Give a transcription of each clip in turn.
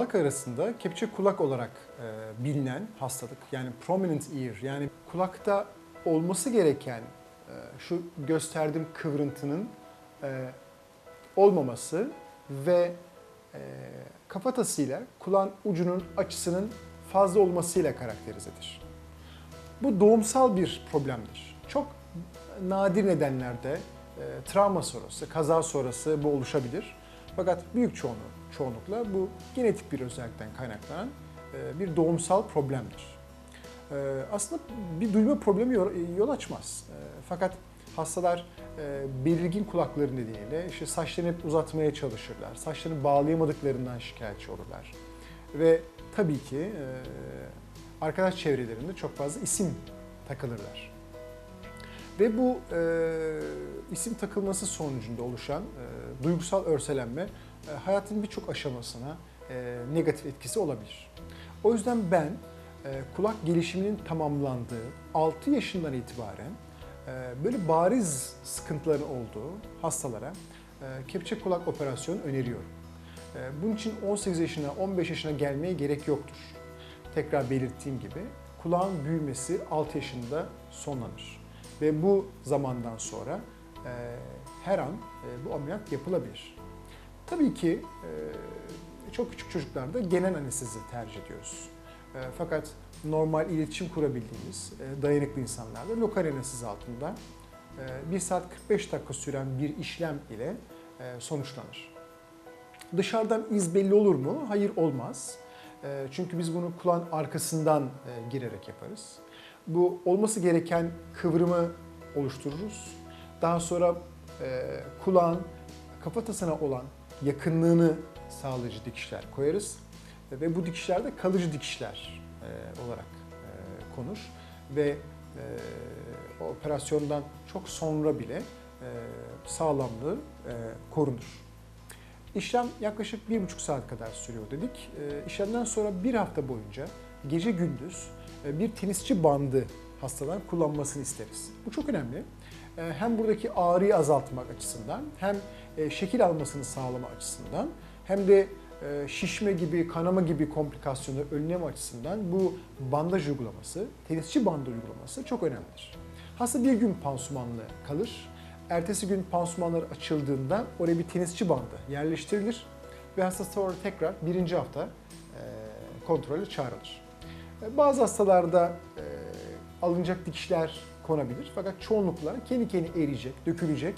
halk arasında kepçe kulak olarak e, bilinen hastalık yani prominent ear yani kulakta olması gereken e, şu gösterdiğim kıvrıntının e, olmaması ve e, kafatasıyla kulağın ucunun açısının fazla olmasıyla karakterizedir. Bu doğumsal bir problemdir. Çok nadir nedenlerde e, travma sonrası, kaza sonrası bu oluşabilir. Fakat büyük çoğunluğu, çoğunlukla bu genetik bir özellikten kaynaklanan e, bir doğumsal problemdir. E, aslında bir duyma problemi yol, açmaz. E, fakat hastalar belirgin kulakları nedeniyle işte saçlarını hep uzatmaya çalışırlar. Saçlarını bağlayamadıklarından şikayetçi olurlar. Ve tabii ki arkadaş çevrelerinde çok fazla isim takılırlar. Ve bu e, isim takılması sonucunda oluşan e, duygusal örselenme e, hayatın birçok aşamasına e, negatif etkisi olabilir. O yüzden ben e, kulak gelişiminin tamamlandığı 6 yaşından itibaren e, böyle bariz sıkıntıların olduğu hastalara e, kepçe kulak operasyonu öneriyorum. E, bunun için 18 yaşına, 15 yaşına gelmeye gerek yoktur. Tekrar belirttiğim gibi kulağın büyümesi 6 yaşında sonlanır. Ve bu zamandan sonra e, her an e, bu ameliyat yapılabilir. Tabii ki e, çok küçük çocuklarda genel anestezi tercih ediyoruz. E, fakat normal iletişim kurabildiğimiz e, dayanıklı insanlarda lokal anestezi altında e, 1 saat 45 dakika süren bir işlem ile e, sonuçlanır. Dışarıdan iz belli olur mu? Hayır olmaz. E, Çünkü biz bunu kulağın arkasından e, girerek yaparız. Bu olması gereken kıvrımı oluştururuz. Daha sonra e, kulağın kafatasına olan yakınlığını sağlayıcı dikişler koyarız. Ve bu dikişler de kalıcı dikişler e, olarak e, konur. Ve e, operasyondan çok sonra bile e, sağlamlığı e, korunur. İşlem yaklaşık bir buçuk saat kadar sürüyor dedik. E, işlemden sonra bir hafta boyunca gece gündüz e, bir tenisçi bandı hastadan kullanmasını isteriz. Bu çok önemli. E, Hem buradaki ağrıyı azaltmak açısından hem e, şekil almasını sağlama açısından hem de şişme gibi, kanama gibi komplikasyonları önleme açısından bu bandaj uygulaması, tenisçi bandı uygulaması çok önemlidir. Hasta bir gün pansumanlı kalır. Ertesi gün pansumanlar açıldığında oraya bir tenisçi bandı yerleştirilir ve hasta sonra tekrar birinci hafta kontrolü çağrılır. Bazı hastalarda e, alınacak dikişler konabilir fakat çoğunlukla kendi kendine eriyecek, dökülecek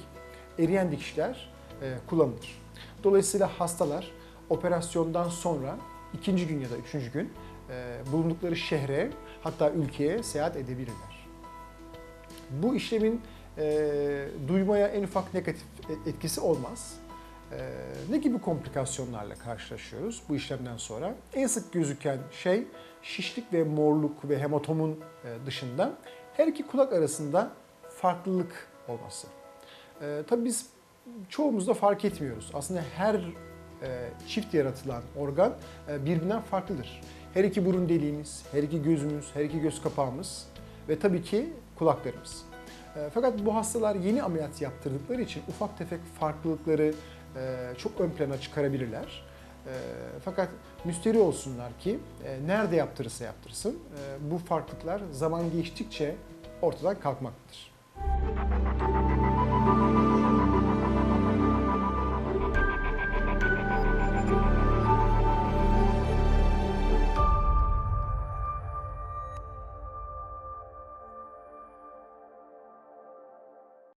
eriyen dikişler e, kullanılır. Dolayısıyla hastalar operasyondan sonra ikinci gün ya da üçüncü gün e, bulundukları şehre hatta ülkeye seyahat edebilirler. Bu işlemin e, duymaya en ufak negatif etkisi olmaz. E, ne gibi komplikasyonlarla karşılaşıyoruz bu işlemden sonra? En sık gözüken şey şişlik ve morluk ve hematomun e, dışında her iki kulak arasında farklılık olması. E, tabii biz çoğumuz da fark etmiyoruz. Aslında her e, çift yaratılan organ e, birbirinden farklıdır. Her iki burun deliğimiz, her iki gözümüz, her iki göz kapağımız ve tabii ki kulaklarımız. E, Fakat bu hastalar yeni ameliyat yaptırdıkları için ufak tefek farklılıkları çok ön plana çıkarabilirler. E, Fakat müsteri olsunlar ki e, nerede yaptırırsa yaptırsın e, bu farklılıklar zaman geçtikçe ortadan kalkmaktadır.